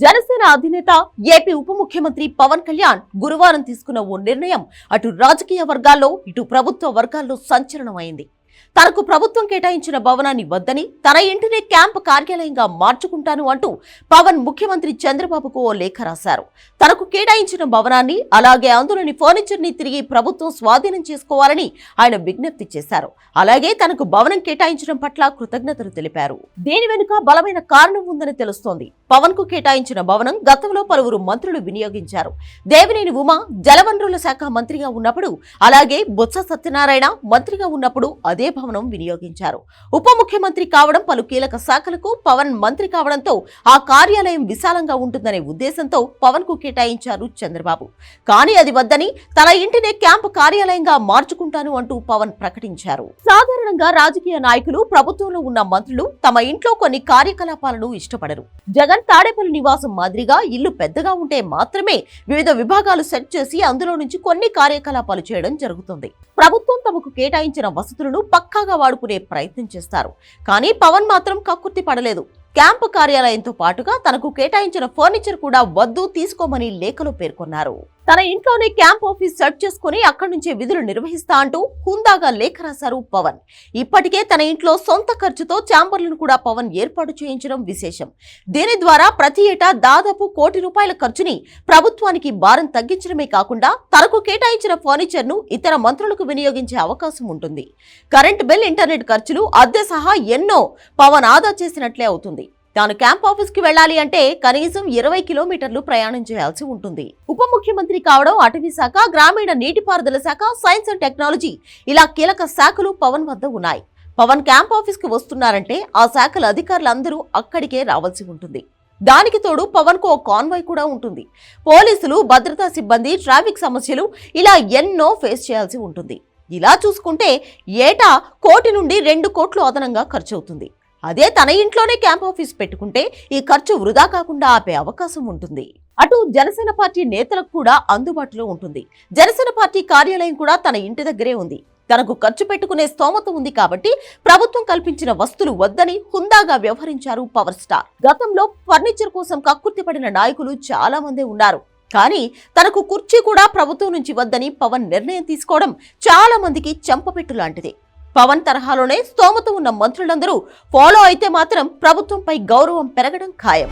జనసేన అధినేత ఏపీ ఉప ముఖ్యమంత్రి పవన్ కళ్యాణ్ గురువారం తీసుకున్న ఓ నిర్ణయం అటు రాజకీయ వర్గాల్లో ఇటు ప్రభుత్వ వర్గాల్లో సంచలనమైంది. తనకు ప్రభుత్వం కేటాయించిన భవనాన్ని వద్దని తన ఇంటిని క్యాంప్ కార్యాలయంగా మార్చుకుంటాను అంటూ పవన్ ముఖ్యమంత్రి చంద్రబాబుకు ఓ లేఖ రాశారు. తనకు కేటాయించిన భవనాన్ని అలాగే అందులోని ఫర్నిచర్ని తిరిగి ప్రభుత్వం స్వాధీనం చేసుకోవాలని ఆయన విజ్ఞప్తి చేశారు. అలాగే తనకు భవనం కేటాయించడం పట్ల కృతజ్ఞతలు తెలిపారు. దీని వెనుక బలమైన కారణం ఉందని తెలుస్తోంది. పవన్కు కేటాయించిన భవనం గతంలో పలువురు మంత్రులు వినియోగించారు. దేవినేని ఉమా జలవనరుల శాఖ మంత్రిగా ఉన్నప్పుడు అలాగే బొత్స సత్యనారాయణ మంత్రిగా ఉన్నప్పుడు అదే భవనం వినియోగించారు. ఉప ముఖ్యమంత్రి కావడం పలు కీలక శాఖలకు పవన్ మంత్రి కావడంతో ఆ కార్యాలయం విశాలంగా ఉంటుందనే ఉద్దేశంతో పవన్కు కేటాయించారు చంద్రబాబు. కానీ అది వద్దని తన ఇంటినే క్యాంపు కార్యాలయంగా మార్చుకుంటాను అంటూ పవన్ ప్రకటించారు. సాధారణంగా రాజకీయ నాయకులు ప్రభుత్వంలో ఉన్న మంత్రులు తమ ఇంట్లో కొన్ని కార్యకలాపాలను ఇష్టపడరు. జగన్ తాడేపల్లి నివాసం మాదిరిగా ఇల్లు పెద్దగా ఉంటే మాత్రమే వివిధ విభాగాలు సెట్ చేసి అందులో నుంచి కొన్ని కార్యకలాపాలు చేయడం జరుగుతుంది. ప్రభుత్వం తమకు కేటాయించిన వసతులను పక్కాగా వాడుకునే ప్రయత్నం చేస్తారు. కానీ పవన్ మాత్రం కక్కుర్తి పడలేదు. క్యాంపు కార్యాలయంతో పాటుగా తనకు కేటాయించిన ఫర్నిచర్ కూడా వద్దు తీసుకోమని లేఖలో పేర్కొన్నారు. తన ఇంట్లోనే క్యాంప్ ఆఫీస్ సెట్ చేసుకుని అక్కడి నుంచే విధులు నిర్వహిస్తా అంటూ హుందాగా లేఖ రాశారు పవన్. ఇప్పటికే తన ఇంట్లో సొంత ఖర్చుతో ఛాంబర్లను కూడా పవన్ ఏర్పాటు చేయించడం విశేషం. దీని ద్వారా ప్రతి ఏటా దాదాపు కోటి రూపాయల ఖర్చుని ప్రభుత్వానికి భారం తగ్గించడమే కాకుండా తనకు కేటాయించిన ఫర్నిచర్ను ఇతర మంత్రులకు వినియోగించే అవకాశం ఉంటుంది. కరెంట్ బిల్ ఇంటర్నెట్ ఖర్చులు అద్దె సహా ఎన్నో పవన్ ఆదా చేసినట్లే అవుతుంది. తాను క్యాంప్ ఆఫీస్కి వెళ్ళాలి అంటే కనీసం ఇరవై కిలోమీటర్లు ప్రయాణం చేయాల్సి ఉంటుంది. ఉప ముఖ్యమంత్రి కావడం అటవీ శాఖ గ్రామీణ నీటిపారుదల శాఖ సైన్స్ అండ్ టెక్నాలజీ ఇలా కీలక శాఖలు పవన్ వద్ద ఉన్నాయి. పవన్ క్యాంప్ ఆఫీస్కి వస్తున్నారంటే ఆ శాఖల అధికారులందరూ అక్కడికే రావాల్సి ఉంటుంది. దానికి తోడు పవన్కు ఓ కాన్వాయ్ కూడా ఉంటుంది. పోలీసులు భద్రతా సిబ్బంది ట్రాఫిక్ సమస్యలు ఇలా ఎన్నో ఫేస్ చేయాల్సి ఉంటుంది. ఇలా చూసుకుంటే ఏటా కోటి నుండి రెండు కోట్లు అదనంగా ఖర్చు అవుతుంది అదే తన ఇంట్లోనే క్యాంప్ ఆఫీస్ పెట్టుకుంటే ఈ ఖర్చు వృధా కాకుండా ఆపే అవకాశం ఉంటుంది. అటు జనసేన పార్టీ నేతలకు కూడా అందుబాటులో ఉంటుంది. జనసేన పార్టీ కార్యాలయం కూడా తన ఇంటి దగ్గరే ఉంది. తనకు ఖర్చు పెట్టుకునే స్తోమత ఉంది కాబట్టి ప్రభుత్వం కల్పించిన వస్తువులు వద్దని హుందాగా వ్యవహరించారు పవర్ స్టార్. గతంలో ఫర్నిచర్ కోసం కక్కుర్తిపడిన నాయకులు చాలా మందే ఉన్నారు. కానీ తనకు కుర్చీ కూడా ప్రభుత్వం నుంచి వద్దని పవన్ నిర్ణయం తీసుకోవడం చాలా మందికి చెంపపెట్టు లాంటిదే. పవన్ తరహాలోనే స్తోమత ఉన్న మంత్రులందరూ ఫాలో అయితే మాత్రం ప్రభుత్వంపై గౌరవం పెరగడం ఖాయం.